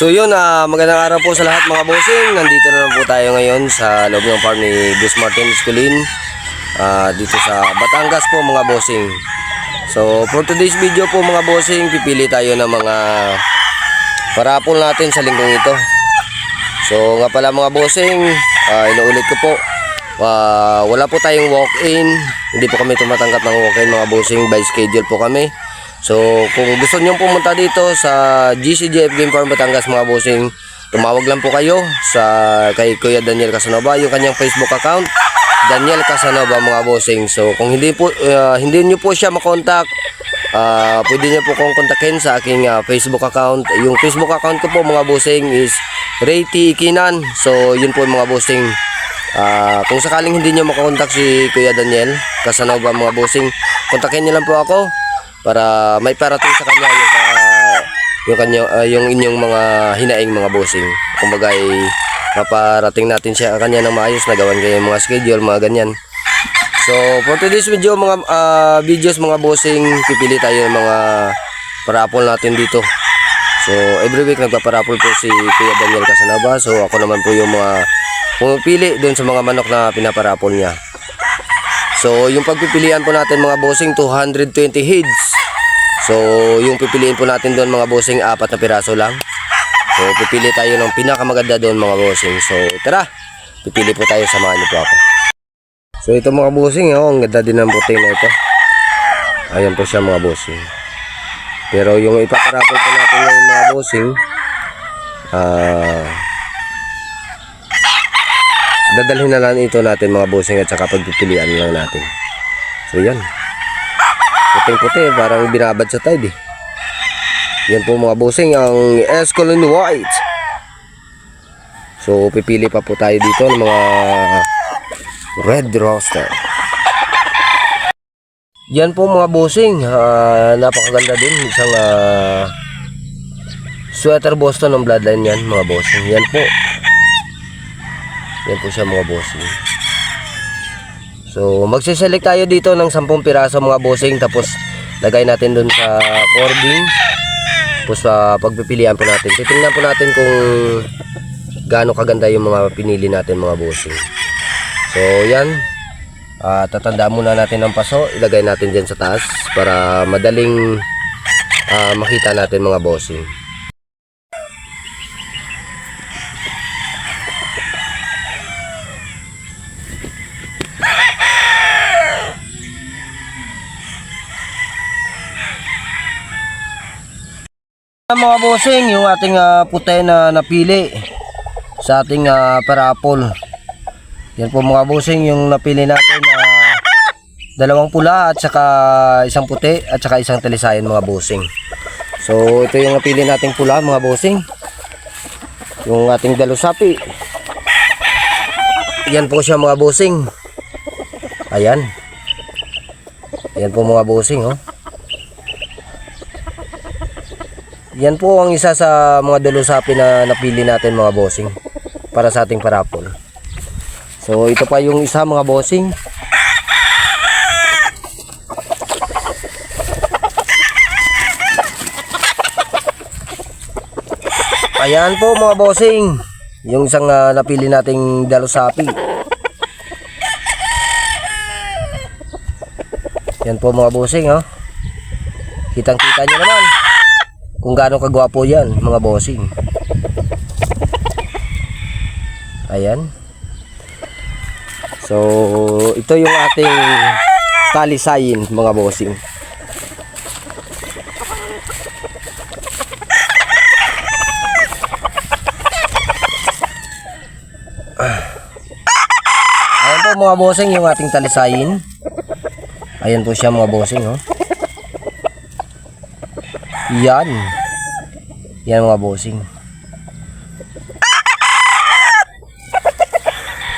So yun, ah, magandang araw po sa lahat mga bossing. Nandito na lang po tayo ngayon sa loob ng farm ni Gus Martin Esculin. ah, dito sa Batangas po mga bossing. So for today's video po mga bossing, pipili tayo ng mga parapol natin sa linggong ito. So nga pala mga bossing, ah, inuulit ko po. ah, wala po tayong walk-in. Hindi po kami tumatanggap ng walk-in mga bossing. By schedule po kami. So kung gusto niyo pumunta dito sa GCJF Game Farm Batangas mga bossing, tumawag lang po kayo sa kay Kuya Daniel Casanova, yung kanyang Facebook account. Daniel Casanova mga bossing. So kung hindi po ah, hindi niyo po siya makontak, ah pwede niyo po kong kontakin sa aking ah, Facebook account. Yung Facebook account ko po mga bossing is Ray T. Ikinan. So yun po mga bossing. Ah, kung sakaling hindi niyo makakontak si Kuya Daniel Casanova mga bossing, kontakin niyo lang po ako para may parating sa kanya yung ah, yung kanya ah, yung inyong mga hinaing mga bossing. Kumbaga ay maparating natin siya kanya ng maayos na gawan kayo mga schedule, mga ganyan. So, for today's video, mga ah, videos mga bossing, pipili tayo ng mga parapol natin dito. So, every week nagpaparapol po si Kuya Daniel Casanova. So, ako naman po yung mga pumipili doon sa mga manok na pinaparapol niya. So, yung pagpipilian po natin mga bossing, 220 heads. So, yung pipiliin po natin doon mga bossing, apat na piraso lang. So, pipili tayo ng pinakamaganda doon mga bossing. So, tara, pipili po tayo, samahan niyo po ako. So, ito mga bossing, oh, ang ganda din ng puti na ito. Ayan po siya mga bossing. Pero yung ipaparapol po natin ngayon mga bossing, ah, dadalhin na lang ito natin mga bossing at saka pagpipilian lang natin. So yan. Puting-puti, parang binabad sa tide eh. Yan po mga bossing, ang Escolin White. So pipili pa po tayo dito ng mga red roster. Yan po mga bossing, ah, napakaganda din. Isang ah, sweater Boston ng bloodline yan mga bossing. Yan po. Yan po siya mga bossing. So, magsiselect tayo dito ng 10 piraso mga bossing tapos lagay natin dun sa cording. Tapos sa pagpipilian po natin. Titingnan po natin kung gaano kaganda yung mga pinili natin mga bossing. So, yan. Ah, tatanda muna natin ang paso. Ilagay natin dyan sa taas para madaling ah, makita natin mga bossing. Mga bossing, yung ating ah, puti na napili sa ating ah, parapol. Yan po mga bossing, yung napili natin na dalawang pula at saka isang puti at saka isang talisayan mga bossing. So ito yung napili nating pula mga bossing. Yung ating dalusapi. Yan po siya mga bossing. Ayan. Ayan po mga bossing oh. Yan po ang isa sa mga dalusapi na napili natin mga bossing para sa ating parapol. So ito pa yung isa mga bossing. Ayan po mga bossing. Yung isang ah, napili nating dalusapi. Yan po mga bossing oh. Kitang kita nyo naman kung gaano kagwapo yan mga bossing. Ayan. So ito yung ating talisayin mga bossing. Ayan po mga bossing yung ating talisayin. Ayan po siya mga bossing oh yan. Yan mga bossing.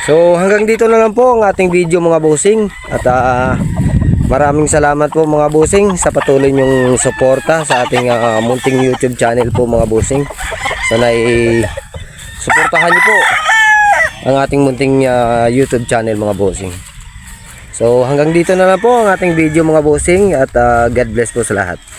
So hanggang dito na lang po ang ating video mga bossing. At ah, maraming salamat po mga bossing sa patuloy nyong suporta sa ating ah, munting YouTube channel po mga bossing. Sana ay suportahan niyo po ang ating munting ah, YouTube channel mga bossing. So hanggang dito na lang po ang ating video mga bossing at ah, God bless po sa lahat.